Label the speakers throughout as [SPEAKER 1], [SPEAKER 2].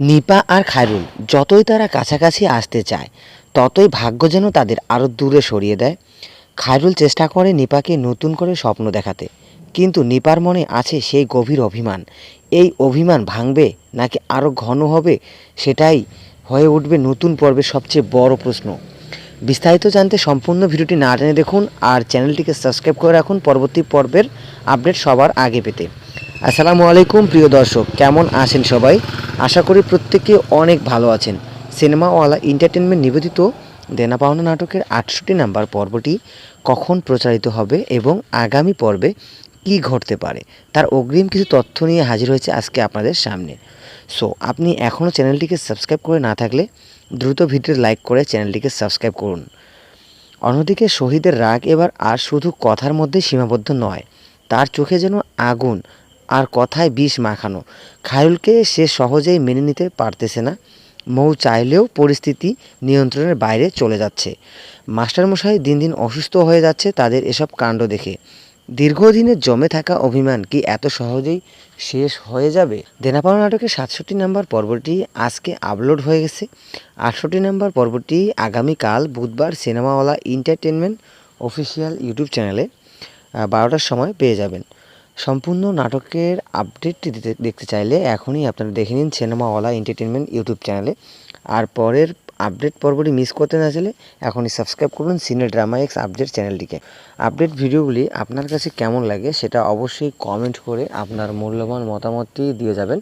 [SPEAKER 1] নিপা আর খায়রুল যতই তারা কাছাকাছি আসতে চায়, ততই ভাগ্য যেন তাদের আরও দূরে সরিয়ে দেয়। খায়রুল চেষ্টা করে নিপাকে নতুন করে স্বপ্ন দেখাতে, কিন্তু নিপার মনে আছে সেই গভীর অভিমান। এই অভিমান ভাঙবে নাকি আরও ঘন হবে সেটাই হয়ে উঠবে নতুন পর্বের সবচেয়ে বড় প্রশ্ন। বিস্তারিত জানতে সম্পূর্ণ ভিডিওটি না টেনে দেখুন আর চ্যানেলটিকে সাবস্ক্রাইব করে রাখুন। পরবর্তী পর্বের আপডেট সবার আগে পেতে। আসসালামু আলাইকুম, প্রিয় দর্শক। কেমন আছেন সবাই? আশা করি প্রত্যেকে অনেক ভালো আছেন। সিনেমাওয়ালা এন্টারটেনমেন্ট নিবেদিত দেনা পাওনা নাটকের আটষট্টি নাম্বার পর্বটি কখন প্রচারিত হবে এবং আগামী পর্বে কি ঘটতে পারে, তার অগ্রিম কিছু তথ্য নিয়ে হাজির হয়েছে আজকে আপনাদের সামনে। সো, আপনি এখনও চ্যানেলটিকে সাবস্ক্রাইব করে না থাকলে দ্রুত ভিডিও লাইক করে চ্যানেলটিকে সাবস্ক্রাইব করুন। অন্যদিকে শহীদের রাগ এবার আর শুধু কথার মধ্যে সীমাবদ্ধ নয়, তার চোখে যেন আগুন আর কথায় বিষ মাখানো। খায়রুলকে সে সহজেই মেনে নিতে পারতেছে না। মৌ চাইলেও পরিস্থিতি নিয়ন্ত্রণের বাইরে চলে যাচ্ছে। মাস্টারমশাই দিন দিন অসুস্থ হয়ে যাচ্ছে তাদের এসব কাণ্ড দেখে। দীর্ঘদিনের জমে থাকা অভিমান কি এত সহজেই শেষ হয়ে যাবে? দেনাপাড়া নাটকের সাতষট্টি নাম্বার পর্বটি আজকে আপলোড হয়ে গেছে। আটষট্টি নাম্বার পর্বটি আগামীকাল বুধবার সিনেমাওয়ালা এন্টারটেনমেন্ট অফিসিয়াল ইউটিউব চ্যানেলে বারোটার সময় পেয়ে যাবেন। সম্পূর্ণ নাটকের আপডেটটি দিতে দেখতে চাইলে এখনই আপনারা দেখে নিন সিনেমাওয়ালা এন্টারটেনমেন্ট ইউটিউব চ্যানেলে আর পরের আপডেট পর্বটি মিস করতে না চাইলে এখনই সাবস্ক্রাইব করুন সিনে ড্রামা এক্স আপডেট চ্যানেলটিকে আপডেট ভিডিওগুলি আপনার কাছে কেমন লাগে সেটা অবশ্যই কমেন্ট করে আপনার মূল্যবান মতামতটি দিয়ে যাবেন।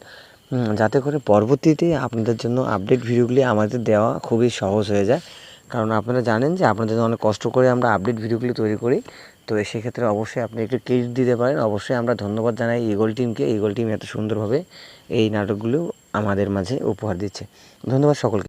[SPEAKER 1] যাতে করে পরবর্তীতে আপনাদের জন্য আপডেট ভিডিওগুলি আমাদের দেওয়া খুবই সহজ হয়ে যায়। কারণ আপনারা জানেন যে আপনাদের অনেক কষ্ট করে আমরা আপডেট ভিডিওগুলি তৈরি করি। তো সেক্ষেত্রে অবশ্যই আপনি একটু ক্রেডিট দিতে পারেন। অবশ্যই আমরা ধন্যবাদ জানাই ইগল টিমকে ইগল টিম এত সুন্দরভাবে এই নাটকগুলো আমাদের মাঝে উপহার দিচ্ছে। ধন্যবাদ সকলকে।